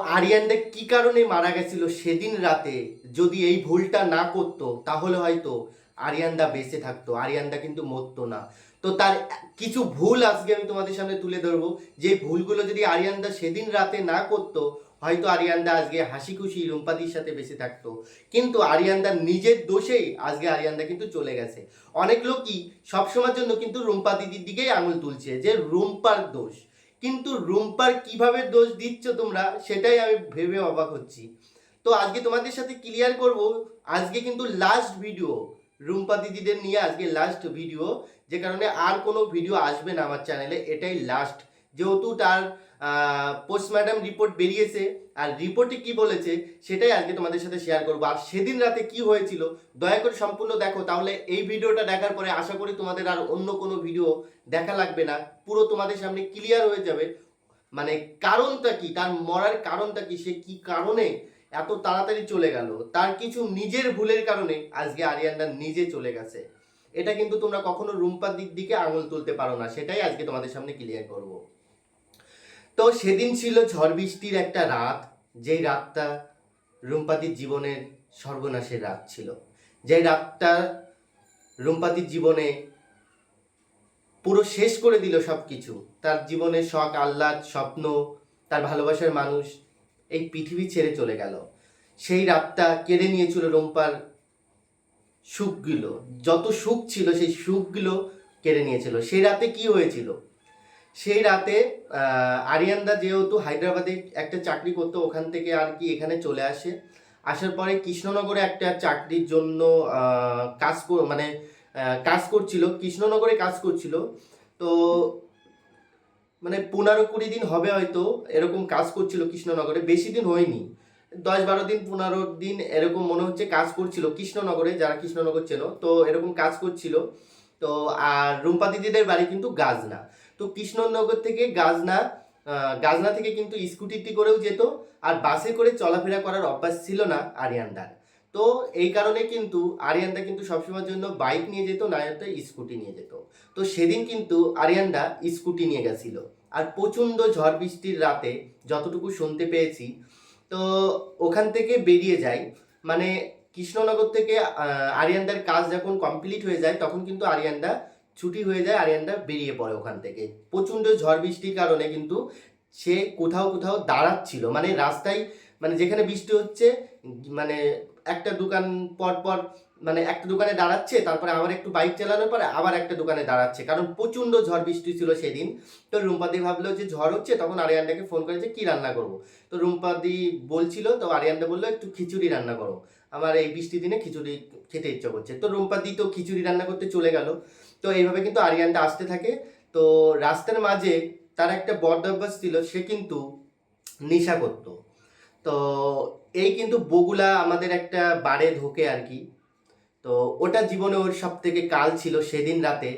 আরিয়ানটা কি কারণে মারা গেছিল সেদিন রাতে? যদি এই ভুলটা না করতো, তাহলে হয়তো আরিয়ানদা বেঁচে থাকতো। আরিয়ানদা কিন্তু মরতো না। তো তার কিছু ভুল আজকে আমি তোমাদের সামনে তুলে ধরবো। যে ভুলগুলো যদি আরিয়ানদা সেদিন রাতে না করতো, হয়তো আরিয়ানদা আজকে হাসি খুশি রুম্পাদির সাথে বেঁচে থাকতো। কিন্তু আরিয়ানদার নিজের দোষেই আজকে আরিয়ানদা কিন্তু চলে গেছে। অনেক লোকই সবসময়ের জন্য কিন্তু রুম্পা দিদির দিকেই আঙুল তুলছে যে রুম্পার দোষ। কিন্তু রুম্পার কীভাবে দোষ দিচ্ছ তোমরা, সেটাই আমি ভেবে অবাক হচ্ছি। তো আজকে তোমাদের সাথে ক্লিয়ার করব, আজকে কিন্তু লাস্ট ভিডিও রুম্পা দিদিদের নিয়ে আজকে লাস্ট ভিডিও যে কারণে আর কোনো ভিডিও আসবে না আমার চ্যানেলে এটাই লাস্ট যেহেতু তার পোস্টম্যাডাম রিপোর্ট বেরিয়েছে। আর রিপোর্টে কি বলেছে, সেটাই আজকে তোমাদের সাথে শেয়ার করব। আর সেদিন রাতে কি হয়েছিল, দয়া করে সম্পূর্ণ দেখো, তাহলে এই ভিডিওটা দেখার পরে আশা করি তোমাদের আর অন্য কোনো ভিডিও দেখা লাগবে না। পুরো তোমাদের সামনে ক্লিয়ার হয়ে যাবে। মানে কারণটা কি, তার মরার কারণটা কি, সে কি কারণে এত তাড়াতাড়ি চলে গেল, তার কিছু নিজের ভুলের কারণে আজকে আরিয়ানদা নিজে চলে গেছে। এটা কিন্তু তোমরা কখনো রুম্পার দিক দিকে আঙুল তুলতে পারো না, সেটাই আজকে তোমাদের সামনে ক্লিয়ার করব। তো সেদিন ছিল ঝড় বৃষ্টির একটা রাত, যেই রাতটা রুম্পাদির জীবনের সর্বনাশের রাত ছিল। যেই রাতটা রুম্পাদির জীবনে পুরো শেষ করে দিল সব কিছু তার জীবনের শখ, আহ্লাদ, স্বপ্ন, তার ভালোবাসার মানুষ এই পৃথিবী ছেড়ে চলে গেল। সেই রাতটা কেড়ে নিয়েছিল রুম্পার সুখগুলো। যত সুখ ছিল সেই সুখগুলো কেড়ে নিয়েছিল। সেই রাতে কি হয়েছিল? সেই রাতে আরিয়ানদা যেহেতু হায়দ্রাবাদে একটা চাকরি করতো, ওখান থেকে আর কি এখানে চলে আসে। আসার পরে কৃষ্ণনগরে একটা চাকরির জন্য কাজ মানে কাজ করছিল, কৃষ্ণনগরে কাজ করছিল। তো মানে পনেরো কুড়ি দিন হবে হয়তো, এরকম কাজ করছিল কৃষ্ণনগরে, বেশি দিন হয়নি। দশ বারো দিন, পনেরো দিন এরকম মনে হচ্ছে কাজ করছিল কৃষ্ণনগরে, যারা কৃষ্ণনগর চেনো, তো এরকম কাজ করছিল। তো, আর রুম্পা দিদিদের বাড়ি কিন্তু গাজনা। তো কৃষ্ণনগর থেকে গাজনা গাজনা থেকে কিন্তু স্কুটিতে করেও যেত, আর বাসে করে চলাফেরা করার অভ্যাস ছিল না আরিয়ানদার। তো এই কারণে কিন্তু আরিয়ানদা কিন্তু সবসময়ের জন্য বাইক নিয়ে যেত, না হয়তো স্কুটি নিয়ে যেত। তো সেদিন কিন্তু আরিয়ানদা স্কুটি নিয়ে গেছিল। আর প্রচণ্ড ঝড় বৃষ্টির রাতে যতটুকু শুনতে পেয়েছি, তো ওখান থেকে বেরিয়ে যায় মানে কৃষ্ণনগর থেকে আরিয়ানদার কাজ যখন কমপ্লিট হয়ে যায়, তখন কিন্তু আরিয়ানদা ছুটি হয়ে যায় আরিয়ানটা বেরিয়ে পড়ে ওখান থেকে। প্রচণ্ড ঝড় বৃষ্টির কারণে কিন্তু সে কোথাও কোথাও দাঁড়াচ্ছিল। মানে রাস্তায় মানে যেখানে বৃষ্টি হচ্ছে মানে একটা দোকান পর পর মানে একটা দোকানে দাঁড়াচ্ছে, তারপরে আবার একটু বাইক চালানোর পরে আবার একটা দোকানে দাঁড়াচ্ছে। কারণ প্রচণ্ড ঝড় বৃষ্টি ছিল সেদিন। তো রুম্পাদি ভাবলো যে ঝড় হচ্ছে, তখন আরিয়ানটাকে ফোন করেছে, কি রান্না করব? তো রুম্পাদি বলছিল, তো আরিয়ানটা বলল, একটু খিচুড়ি রান্না করো। আমার এই বৃষ্টির দিনে খিচুড়ি খেতে ইচ্ছা করছে। তো রুম্পাদি তো খিচুড়ি রান্না করতে চলে গেল। তো এইভাবে কিন্তু আরিয়ানটা আসতে থাকে। তো রাস্তার মাঝে তার একটা বদ ছিল, সে কিন্তু নেশা করতো। তো এই কিন্তু বগুলা আমাদের একটা বারে ঢোকে আর কি। তো ওটা জীবনে ওর সব থেকে কাল ছিল সেদিন রাতে।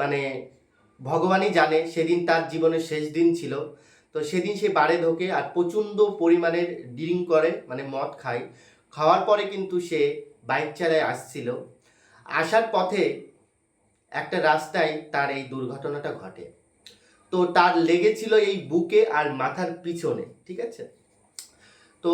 মানে ভগবানই জানে সেদিন তার জীবনের শেষ দিন ছিল। তো সেদিন সে বারে ঢোকে আর প্রচণ্ড পরিমাণের ড্রিঙ্ক করে মানে মদ খায়। খাওয়ার পরে কিন্তু সে বাইক চালায় আসছিল। আসার পথে একটা রাস্তায় তার এই দুর্ঘটনাটা ঘটে। তো তার লেগেছিল এই বুকে আর মাথার পিছনে, ঠিক আছে? তো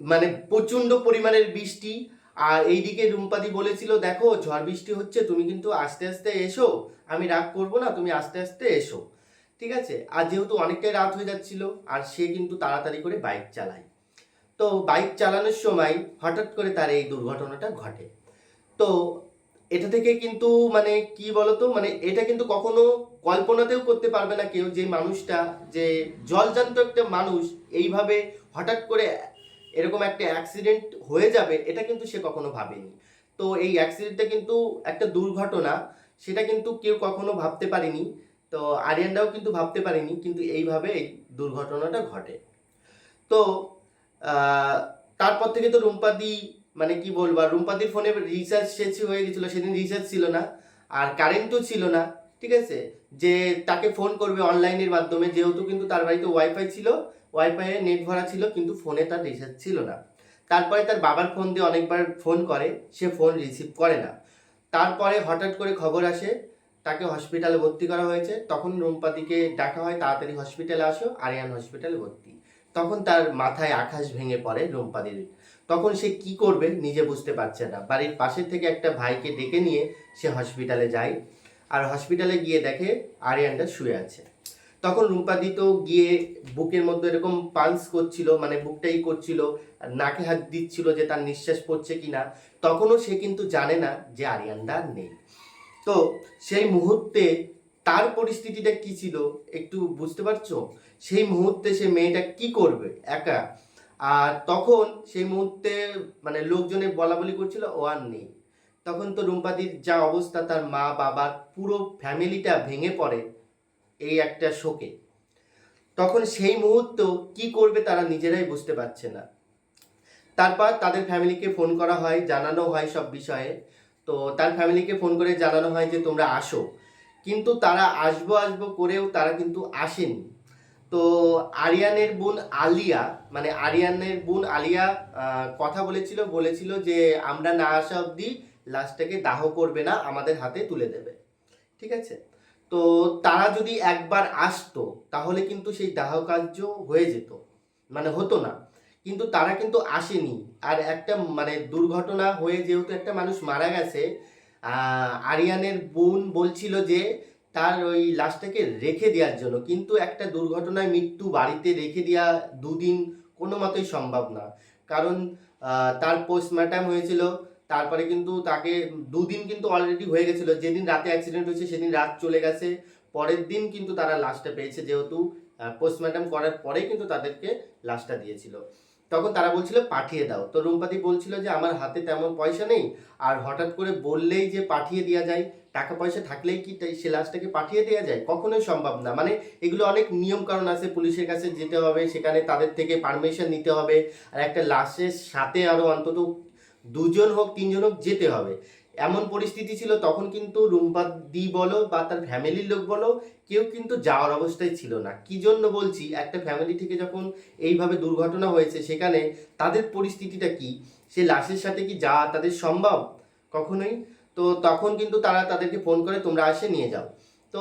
মানে প্রচণ্ড পরিমাণের বৃষ্টি, আর এইদিকে রুম্পাদি বলেছিল, দেখো, ঝড় বৃষ্টি হচ্ছে, তুমি কিন্তু আস্তে আস্তে এসো। আমি রাগ করব না, তুমি আস্তে আস্তে এসো। ঠিক আছে? আর যেহেতু অনেকটাই রাত হয়ে যাচ্ছিল, আর সে কিন্তু তাড়াতাড়ি করে বাইক চালায়। তো বাইক চালানোর সময় হঠাৎ করে তার এই দুর্ঘটনাটা ঘটে। তো এটা থেকে কিন্তু মানে কি বলতো? মানে এটা কিন্তু কখনো কল্পনাতেও করতে পারবে না কেউ যে মানুষটা, যে জলজান্ত একটা মানুষ এইভাবে হঠাৎ করে এরকম একটা অ্যাক্সিডেন্ট হয়ে যাবে, এটা কিন্তু সে কখনো ভাবেনি। তো এই অ্যাক্সিডেন্টটা কিন্তু একটা দুর্ঘটনা, সেটা কিন্তু কেউ কখনো ভাবতে পারেনি। তো আরিয়ানরাও কিন্তু ভাবতে পারেনি, কিন্তু এইভাবে এই দুর্ঘটনাটা ঘটে। তো তারপর থেকে তো রুম্পাদি মানে কি বলব, আর রুম্পাদির ফোনে রিচার্জ শেষ হয়ে গেছিল, সেদিন রিচার্জ ছিল না, আর কারেন্টও ছিল না, ঠিক আছে? যে তাকে ফোন করবে অনলাইনের মাধ্যমে, যেহেতু কিন্তু তার বাড়িতে ওয়াইফাই ছিল ওয়াইফাইয়ে নেট ভরা ছিল, কিন্তু ফোনে তার রিচার্জ ছিল না। তারপরে তার বাবার ফোন দিয়ে অনেকবার ফোন করে, সে ফোন রিসিভ করে না। তারপরে হঠাৎ করে খবর আসে, তাকে হসপিটালে ভর্তি করা হয়েছে। তখন রুম্পাদিকে ডাকা হয়, তাড়াতাড়ি হসপিটালে আসো, আরিয়ান হসপিটালে ভর্তি। তখন তার মাথায় আকাশ ভেঙে পড়ে রুম্পাদির তখন সে কি করবে নিজে বুঝতে পারছে না। বাড়ির পাশে থেকে একটা ভাইকে ডেকে নিয়ে সে হসপিটালে যায় আর হসপিটালে গিয়ে দেখে আরিয়ানটা শুয়ে আছে। তখন রুম্পাদি তো গিয়ে বুকের মধ্যে এরকম পালস করছিল মানে বুকটাই করছিল, নাকে হাত দিচ্ছিল যে তার নিঃশ্বাস পড়ছে কিনা। তখনও সে কিন্তু জানে না যে আরিয়ানটা নেই। তো সেই মুহূর্তে তার পরিস্থিতিটা কি ছিল একটু বুঝতে পারছ? সেই মুহূর্তে সে মেয়েটা কি করবে? একা আর তখন সেই মুহূর্তে মানে লোকজনে বলা বলি করছিল, ও আর নেই। তখন তো রুম্পাদির যা অবস্থা, তার মা বাবার পুরো ফ্যামিলিটা ভেঙে পড়ে এই একটা শোকে। তখন সেই মুহূর্ত কি করবে তারা নিজেরাই বুঝতে পারছে না। তারপর তাদের ফ্যামিলিকে ফোন করা হয়, জানানো হয় সব বিষয়ে। তো তার ফ্যামিলিকে ফোন করে জানানো হয় যে, তোমরা আসো। কিন্তু তারা আসব আসব করেও তারা কিন্তু আসেনি। তো আরিয়ানের বোন আলিয়া মানে আরিয়ানের বোন আলিয়া কথা বলেছিল বলেছিল যে আমরা না আসা অবধি লাশটাকে দাহ করবে না, আমাদের হাতে তুলে দেবে। ঠিক আছে? তো তারা যদি একবার আসতো, তাহলে কিন্তু সেই দাহ কার্য হয়ে যেত। মানে হতো না। কিন্তু তারা কিন্তু আসেনি। আর একটা মানে দুর্ঘটনা হয়ে যেহেতু একটা মানুষ মারা গেছে আরিয়ানের বোন বলছিল যে তার ওই লাশটাকে রেখে দেওয়ার জন্য। কিন্তু একটা দুর্ঘটনায় মৃত্যু বাড়িতে রেখে দেওয়া দুদিন কোনো মতেই সম্ভব না। কারণ তার পোস্টমর্টম হয়েছিল, তারপরে কিন্তু তাকে দুদিন কিন্তু অলরেডি হয়ে গেছিল। যেদিন রাতে অ্যাক্সিডেন্ট হয়েছে, সেদিন রাত চলে গেছে। পরের দিন কিন্তু তারা লাশটা পেয়েছে যেহেতু পোস্টমর্টম করার পরে কিন্তু তাদেরকে লাশটা দিয়েছিল। তখন তারা বলছিল, পাঠিয়ে দাও। তো রুম্পাদি বলছিল যে, আমার হাতে তেমন পয়সা নেই। আর হঠাৎ করে বললেই যে, পাঠিয়ে দেওয়া যায়। টাকা পয়সা থাকলেই কি তাই সে লাশটাকে পাঠিয়ে দেওয়া যায়? কখনোই সম্ভব না। মানে এগুলো অনেক নিয়ম কারণ আছে। পুলিশের কাছে যেতে হবে, সেখানে তাদের থেকে পারমিশন নিতে হবে। আর একটা লাশের সাথে আরও অন্তত দুজন হোক, তিনজন হোক যেতে হবে। এমন পরিস্থিতি ছিল, তখন কিন্তু রুম্পা দি বলো বা তার ফ্যামিলির লোক বলো, কেউ কিন্তু যাওয়ার অবস্থায় ছিল না। কি জন্য বলছি? একটা ফ্যামিলি থেকে যখন এইভাবে দুর্ঘটনা হয়েছে, সেখানে তাদের পরিস্থিতিটা কি? সে লাশের সাথে কি যাওয়া তাদের সম্ভব? কখনোই তো তখন কিন্তু তারা তাদেরকে ফোন করে, তোমরা আসে, নিয়ে যাও। তো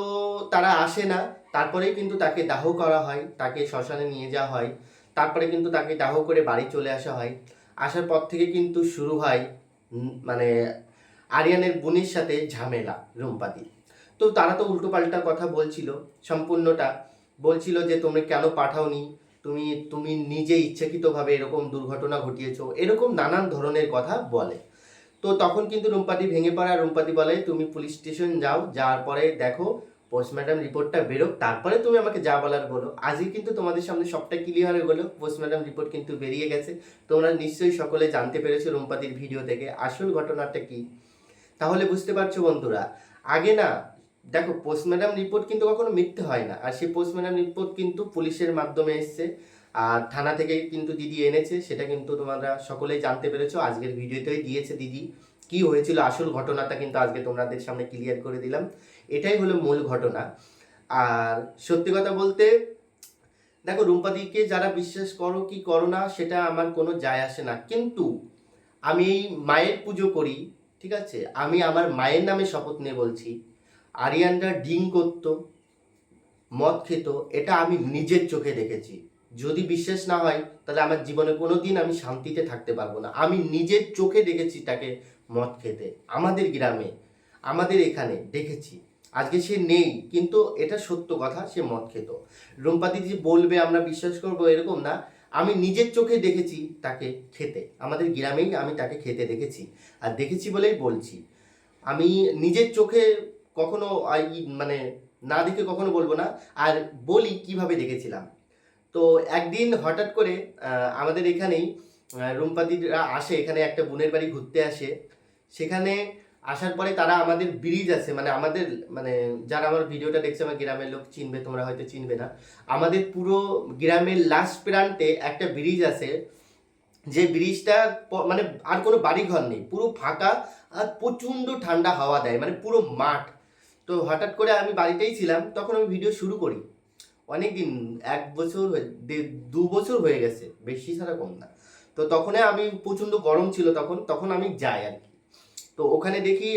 তারা আসে না। তারপরেই কিন্তু তাকে দাহ করা হয়, তাকে শ্মশানে নিয়ে যাওয়া হয়। তারপরে কিন্তু তাকে দাহ করে বাড়ি চলে আসা হয়। আসার পর থেকে কিন্তু শুরু হয় মানে আরিয়ানের বোনের সাথে ঝামেলা, রুম্পাদি। তো তারা তো উল্টোপাল্টা কথা বলছিল, সম্পূর্ণটা। বলছিল যে, তোমরা কেন পাঠাওনি? তুমি তুমি নিজে ইচ্ছাকৃতভাবে এরকম দুর্ঘটনা ঘটিয়েছ। এরকম নানান ধরনের কথা বলে। তো তখন কিন্তু রুম্পাদি ভেঙে পড়ে আর রুম্পাদি বলে, তুমি পুলিশ স্টেশন যাও, যাওয়ার পরে দেখো পোস্টম্যাডাম রিপোর্টটা বেরোক, তারপরে তুমি আমাকে যা বলার বলো। আজই কিন্তু তোমাদের সামনে সবটা ক্লিয়ার হয়ে গেলো পোস্টম্যাডাম রিপোর্ট কিন্তু বেরিয়ে গেছে। তোমরা নিশ্চয়ই সকলে জানতে পেরেছ রুম্পাদির ভিডিও থেকে আসল ঘটনাটা কি? তাহলে বুঝতে পারছ বন্ধুরা, আগে না, দেখো পোস্টম্যাডাম রিপোর্ট কিন্তু কখনো মিথ্যে হয় না, আর সেই পোস্টম্যাডাম রিপোর্ট কিন্তু পুলিশের মাধ্যমে এসছে। আর থানা থেকে কিন্তু দিদি এনেছে, সেটা কিন্তু তোমরা সকলেই জানতে পেরেছ। আজকের ভিডিওতেই দিয়েছে দিদি। কি হয়েছিল, আসল ঘটনাটা কিন্তু আজকে তোমাদের সামনে ক্লিয়ার করে দিলাম। এটাই হলো মূল ঘটনা। আর সত্যি কথা বলতে, দেখো রুম্পাদিকে যারা বিশ্বাস করো কি করো না, সেটা আমার কোনো যায় আসে না। কিন্তু আমি মায়ের পুজো করি, ঠিক আছে? আমি আমার মায়ের নামে শপথ নিয়ে বলছি। আরিয়ানরা ডিং করতো, মদ খেত, এটা আমি নিজের চোখে দেখেছি। যদি বিশ্বাস না হয়, তাহলে আমার জীবনে কোনো দিন আমি শান্তিতে থাকতে পারব না। আমি নিজের চোখে দেখেছি তাকে মদ খেতে। আমাদের গ্রামে, আমাদের এখানে দেখেছি। আজকে সে নেই, কিন্তু এটা সত্য কথা, সে মদ খেত। রুম্পাদি যে বলবে, আমরা বিশ্বাস করব এরকম না। আমি নিজের চোখে দেখেছি তাকে খেতে। আমাদের গ্রামেই আমি তাকে খেতে দেখেছি। আর দেখেছি বলেই বলছি। আমি নিজের চোখে কখনো মানে না দেখে কখনো বলব না। আর বলি কীভাবে দেখেছিলাম। তো একদিন হঠাৎ করে আমাদের এখানেই আহ, রুম্পাদিরা আসে এখানে একটা বোনের বাড়ি ঘুরতে আসে। সেখানে আসার পরে তারা আমাদের ব্রিজ আছে মানে আমাদের মানে যারা আমার ভিডিওটা দেখছে আমার গ্রামের লোক চিনবে তোমরা হয়তো চিনবে না। আমাদের পুরো গ্রামের লাস্ট প্রান্তে একটা ব্রিজ আছে। যে ব্রিজটা মানে আর কোনো বাড়ি ঘর নেই পুরো ফাঁকা আর প্রচণ্ড ঠান্ডা হাওয়া দেয় মানে পুরো মাঠ। তো হঠাৎ করে আমি বাড়িতেই ছিলাম তখন আমি ভিডিও শুরু করি। অনেক দিন এক বছর দু বছর হয়ে গেছে, বেশি ছাড়া কম না। তো তখন আমি প্রচণ্ড গরম ছিল তখন তখন আমি যাই আর কি। তো ওখানে দেখি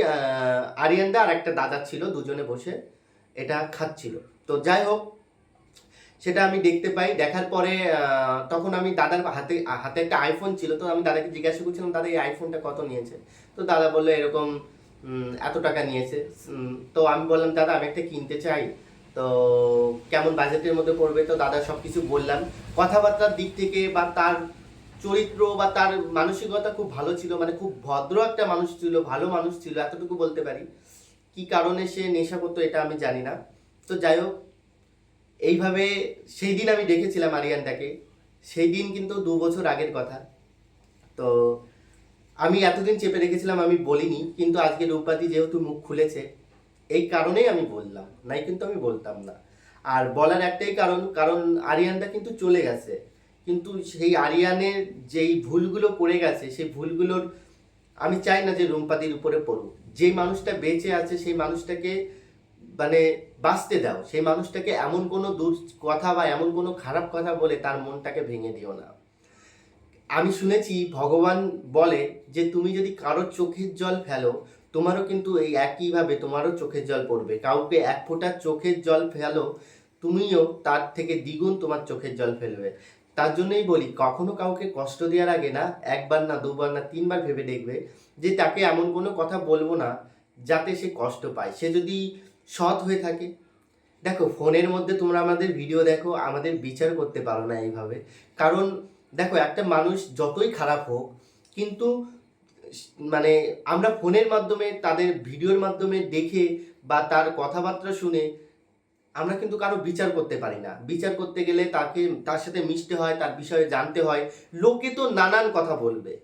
আরিয়ানদা আর একটা দাদা ছিল, দুজনে বসে এটা খাচ্ছিল। তো যাই হোক, সেটা আমি দেখতে পাই, দেখার পরে তখন আমি দাদার হাতে হাতে একটা আইফোন ছিল, তো আমি দাদাকে জিজ্ঞাসা করছিলাম, দাদা, এই আইফোনটা কত নিয়েছে? তো দাদা বলল, এরকম এত টাকা নিয়েছে। তো আমি বললাম, দাদা, আমি একটা কিনতে চাই। তো কেমন বাজেটের মধ্যে পড়বে তো দাদা সব কিছু বললাম। কথাবার্তার দিক থেকে বা তার চরিত্র বা তার মানসিকতা খুব ভালো ছিল মানে খুব ভদ্র একটা মানুষ ছিল, ভালো মানুষ ছিল, এতটুকু বলতে পারি। কি কারণে সে নেশা করতো এটা আমি জানি না। তো যাই হোক, এইভাবে সেই দিন আমি দেখেছিলাম আরিয়ানটাকে সেই দিন কিন্তু দু বছর আগের কথা। তো আমি এতদিন চেপে রেখেছিলাম, আমি বলিনি, কিন্তু আজকে রূপবাতি যেহেতু মুখ খুলেছে এই কারণেই আমি বললাম, নাই কিন্তু আমি বলতাম না। আর বলার একটাই কারণ কারণ আরিয়ানটা কিন্তু চলে গেছে। কিন্তু সেই আরিয়ানের যেই ভুলগুলো পড়ে গেছে, সেই ভুলগুলোর আমি চাই না যে রুমপাতির উপরে পড়ুক। যে মানুষটা বেঁচে আছে, সেই মানুষটাকে মানে বাঁচতে দাও। সেই মানুষটাকে এমন কোনো দূর কথা বা এমন কোনো খারাপ কথা বলে তার মনটাকে ভেঙে দিও না। আমি শুনেছি, ভগবান বলে যে তুমি যদি কারোর চোখের জল ফেলো তোমারও কিন্তু এই একইভাবে তোমারও চোখের জল পড়বে। কাউকে এক ফোঁটা চোখের জল ফেলো, তুমিও তার থেকে দ্বিগুণ তোমার চোখের জল ফেলবে। তার জন্যই বলি, কখনো কাউকে কষ্ট দেওয়ার আগে না, একবার না, দুবার না, তিনবার ভেবে দেখবে যে তাকে এমন কোনো কথা বলব না যাতে সে কষ্ট পায়। সে যদি সৎ হয়ে থাকে, দেখো ফোনের মধ্যে তোমরা আমাদের ভিডিও দেখো, আমাদের বিচার করতে পারো না এইভাবে। কারণ দেখো একটা মানুষ যতই খারাপ হোক, কিন্তু মানে আমরা ফোনের মাধ্যমে, তাদের ভিডিওর মাধ্যমে দেখে বা তার কথাবার্তা শুনে আমরা কিন্তু কারও বিচার করতে পারি না। বিচার করতে গেলে তাকে, তার সাথে মিশতে হয়, তার বিষয়ে জানতে হয়। লোকে তো নানান কথা বলবে।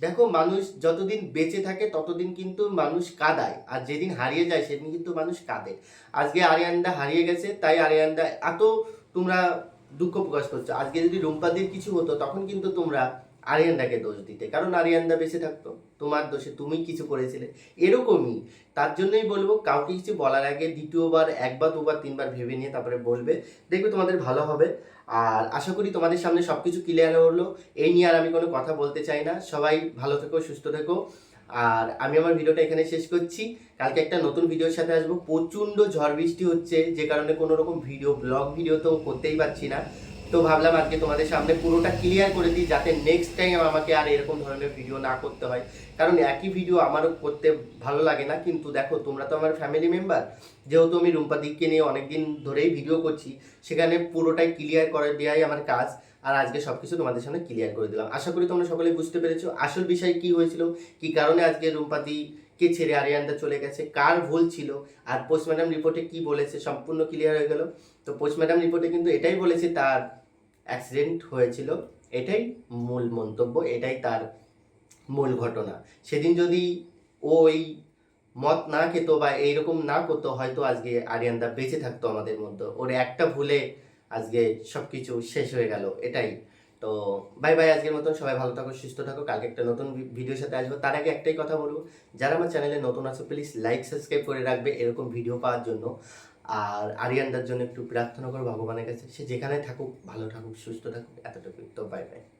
দেখো, মানুষ যতদিন বেঁচে থাকে, ততদিন কিন্তু মানুষ কাদায়। আর যেদিন হারিয়ে যায়, সেদিন কিন্তু মানুষ কাঁদে। আজকে আরিয়ানদা হারিয়ে গেছে, তাই আরিয়ানদা এত তোমরা দুঃখ প্রকাশ করছ। আজকে যদি রুম্পাদির কিছু হতো, তখন কিন্তু তোমরা আরিয়ানদাকে দোষ দিতে, কারণ আরিয়ানদা বেঁচে থাকতো, তোমার দোষে তুমি কিছু করেছিলে। এরকমই, তার জন্যই বলব, কাউকে কিছু বলার আগে দ্বিতীয়বার, একবার, দুবার, তিনবার ভেবে নিয়ে তারপরে বলবে, দেখবে তোমাদের ভালো হবে। আর আশা করি তোমাদের সামনে সব কিছু ক্লিয়ার হলো। এই নিয়ে আর আমি কোনো কথা বলতে চাই না। সবাই ভালো থেকো, সুস্থ থেকো। আর আমি আমার ভিডিওটা এখানে শেষ করছি। কালকে একটা নতুন ভিডিওর সাথে আসব। প্রচণ্ড ঝড় বৃষ্টি হচ্ছে, যে কারণে কোনো রকম ভিডিও ব্লগ ভিডিও তো করতেই পারছি না। তো ভাবলাম আজকে তোমাদের সামনে পুরোটা ক্লিয়ার করে দিই, যাতে নেক্সট টাইম আমাকে আর এরকম ধরনের ভিডিও না করতে হয়। কারণ একই ভিডিও আমারও করতে ভালো লাগে না, কিন্তু দেখো, তোমরা তো আমার ফ্যামিলি মেম্বার যেহেতু আমি রুম্পাদিককে নিয়ে অনেকদিন ধরেই ভিডিও করছি, সেখানে পুরোটাই ক্লিয়ার করে দেওয়াই আমার কাজ। আর আজকে সব কিছু তোমাদের সামনে ক্লিয়ার করে দিলাম। আশা করি তোমরা সকলে বুঝতে পেরেছ আসল বিষয় কি হয়েছিল, কি কারণে আজকে রুম্পাদি কে ছেড়ে আরিয়ানদা চলে গেছে, কার ভুল ছিল, আর পোস্টম্যাডাম রিপোর্টে কি বলেছে, সম্পূর্ণ ক্লিয়ার হয়ে গেল। তো পোস্টম্যাডাম রিপোর্টে কিন্তু এটাই বলেছে, তার অ্যাক্সিডেন্ট হয়েছিল, এটাই মূল মন্তব্য, এটাই তার মূল ঘটনা। সেদিন যদি ওই মত না খেতো বা এইরকম না করতো, হয়তো আজকে আরিয়ানদা বেঁচে থাকতো আমাদের মধ্যে। ওর একটা ভুলে আজকে সব কিছু শেষ হয়ে গেল, এটাই। তো বাই বাই আজকের মতন, সবাই ভালো থাকো, সুস্থ থাকো। কালকে একটা নতুন ভিডিওর সাথে আসব। তার আগে একটাই কথা বলব, যারা আমার চ্যানেলে নতুন আছো প্লিজ লাইক সাবস্ক্রাইব করে রাখবে এরকম ভিডিও পাওয়ার জন্য। আর আরিয়ানদার জন্য একটু প্রার্থনা করো, ভগবানের কাছে। সে যেখানে থাকুক, ভালো থাকুক, সুস্থ থাকুক এতটুকু তো বাই বাই